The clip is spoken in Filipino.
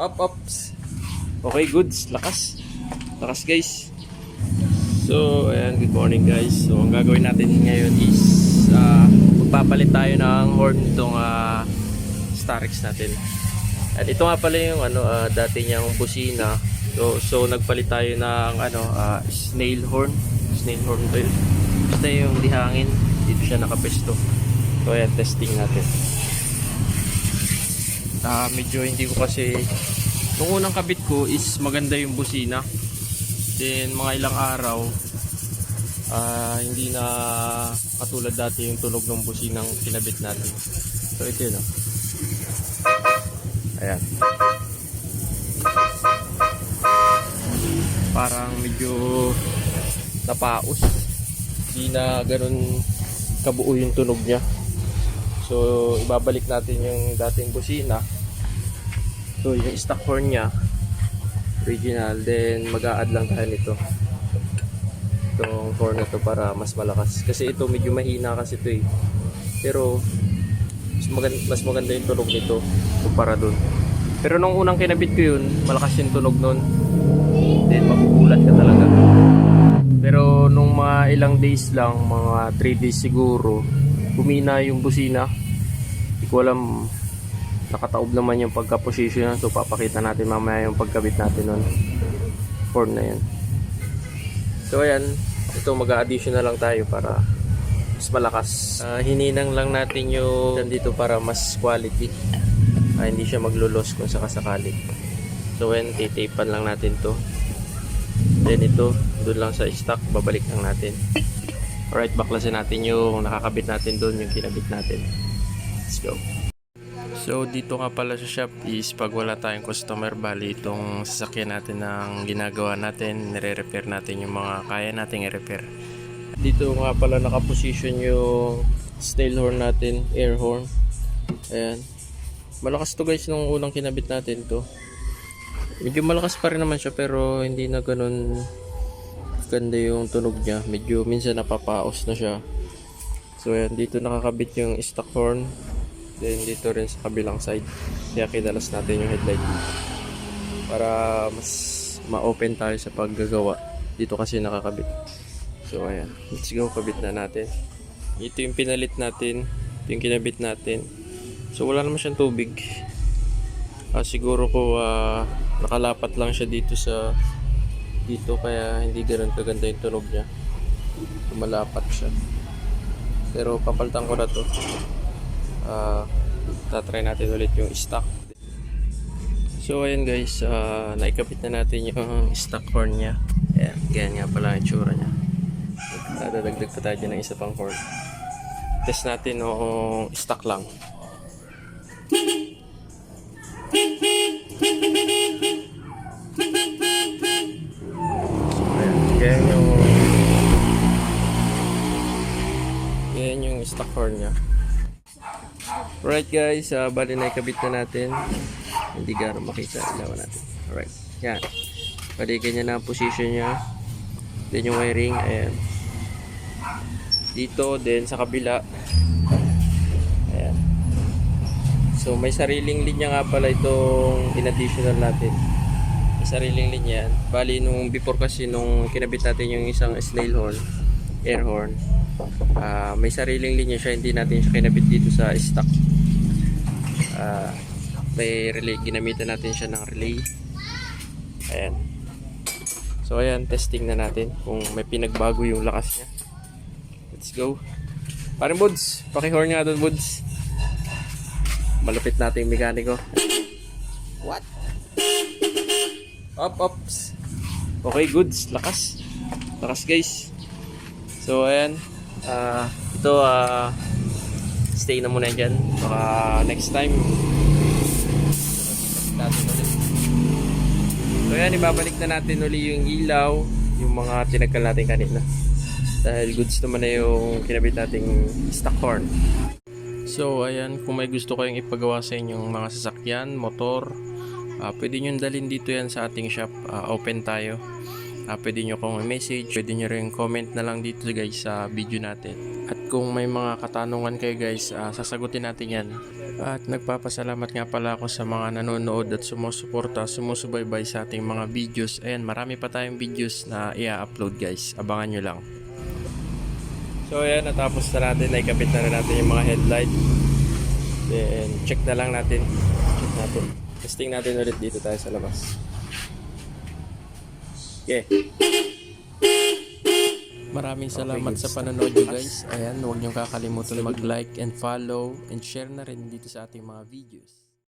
Up, ups. Okay, goods. Lakas. Lakas, guys. So, ayan, good morning, guys. So, ang gagawin natin ngayon is uh, magpapalit tayo ng horn nitong uh, Starex natin. At ito nga pala yung ano, ah, dati niyang busina. So, so nagpalit tayo ng ano, ah, snail horn. Snail horn to yun. Basta yung dihangin, dito siya nakapesto. So, ayan, testing natin. Ah, medyo hindi ko kasi nung unang kabit ko is maganda yung busina. Then mga ilang araw ah hindi na katulad dati yung tunog ng businang kinabit natin. So ito yun. oh. Ayan. Parang medyo napaos. Hindi na ganun kabuo yung tunog niya. So, ibabalik natin yung dating busina. So, yung stock horn niya, original. Then, mag-a-add lang tayo nito. Itong horn na to para mas malakas. Kasi ito, medyo mahina kasi ito eh. Pero, mas maganda, mas maganda yung tunog nito kumpara dun. Pero nung unang kinabit ko yun, malakas yung tunog nun. Then, magugulat ka talaga. Pero nung mga ilang days lang, mga 3 days siguro, humina yung busina. Hindi ko alam, nakataob naman yung pagka-position So papakita natin mamaya yung pagkabit natin nun. Horn na yan. So ayan, ito mag-addition na lang tayo para mas malakas. Ah, hininang lang natin yung dito para mas quality. Ah, hindi siya maglulos kung sakasakali. So ayan, titapan lang natin to. Then ito, doon lang sa stock, babalik lang natin. Alright, baklasin natin yung nakakabit natin doon, yung kinabit natin. Let's go. So dito nga pala sa shop is pag wala tayong customer, bali itong sasakyan natin ng ginagawa natin, nire-repair natin yung mga kaya nating i-repair. Dito nga pala nakaposition yung snail horn natin, air horn. Ayan. Malakas to guys nung unang kinabit natin to. Medyo malakas pa rin naman siya pero hindi na ganun ganda yung tunog niya. Medyo minsan napapaos na siya. So ayan, dito nakakabit yung stock horn. Then dito rin sa kabilang side. Kaya kinalas natin yung headlight. Para mas ma-open tayo sa paggagawa. Dito kasi nakakabit. So ayan, let's go, kabit na natin. Ito yung pinalit natin. Ito yung kinabit natin. So wala naman siyang tubig. Ah, siguro ko ah, nakalapat lang siya dito sa dito kaya hindi ganoon kaganda yung tunog niya. Lumalapat siya. Pero papalitan ko na to. Ah, tatry natin ulit yung stock. So ayan guys, ah, naikabit na natin yung stock horn niya. Ayan, ganyan nga pala ang itsura niya. Dadagdag pa tayo ng isa pang horn. Test natin yung stock lang. Horn niya. Alright guys, uh, bali na ikabit na natin. Hindi gano'ng makita. Ilawan natin. Alright, yan. Bali ganyan na ang position niya. Then yung wiring, ayan. Dito, then sa kabila. Ayan. So may sariling linya nga pala itong in-additional natin. May sariling linya yan. Bali nung before kasi nung kinabit natin yung isang snail horn, air horn. Ah, may sariling linya siya, hindi natin siya kinabit dito sa stock. Ah, may relay, ginamitan natin siya ng relay. Ayan. So ayan, testing na natin kung may pinagbago yung lakas niya. Let's go. Parang Buds, paki-horn nga doon Buds. Malupit nating mekaniko. What? Up, ups. Okay, goods. Lakas. Lakas, guys. So, ayan. Ah, ito, ah, stay na muna dyan. Baka next time, natin. So, ayan, ibabalik na natin uli yung ilaw, yung mga tinagkal natin kanina. Dahil goods naman na yung kinabit nating stock horn. So ayan, kung may gusto kayong ipagawa sa inyong mga sasakyan, motor, ah, pwede nyo dalhin dito yan sa ating shop. Ah, open tayo. Ah, pwede nyo kong message, pwede nyo rin comment na lang dito guys sa video natin. At kung may mga katanungan kayo guys, ah, sasagutin natin yan. At nagpapasalamat nga pala ako sa mga nanonood at sumusuporta, sumusubaybay sa ating mga videos. Ayan, marami pa tayong videos na i-upload guys. Abangan nyo lang. So ayan, natapos na natin, naikabit na rin natin yung mga headlight. Then check na lang natin. Check natin. Testing natin ulit dito tayo sa labas. Okay. Maraming salamat sa panonood nyo guys. Ayan, huwag niyong kakalimutan mag-like and follow and share na rin dito sa ating mga videos.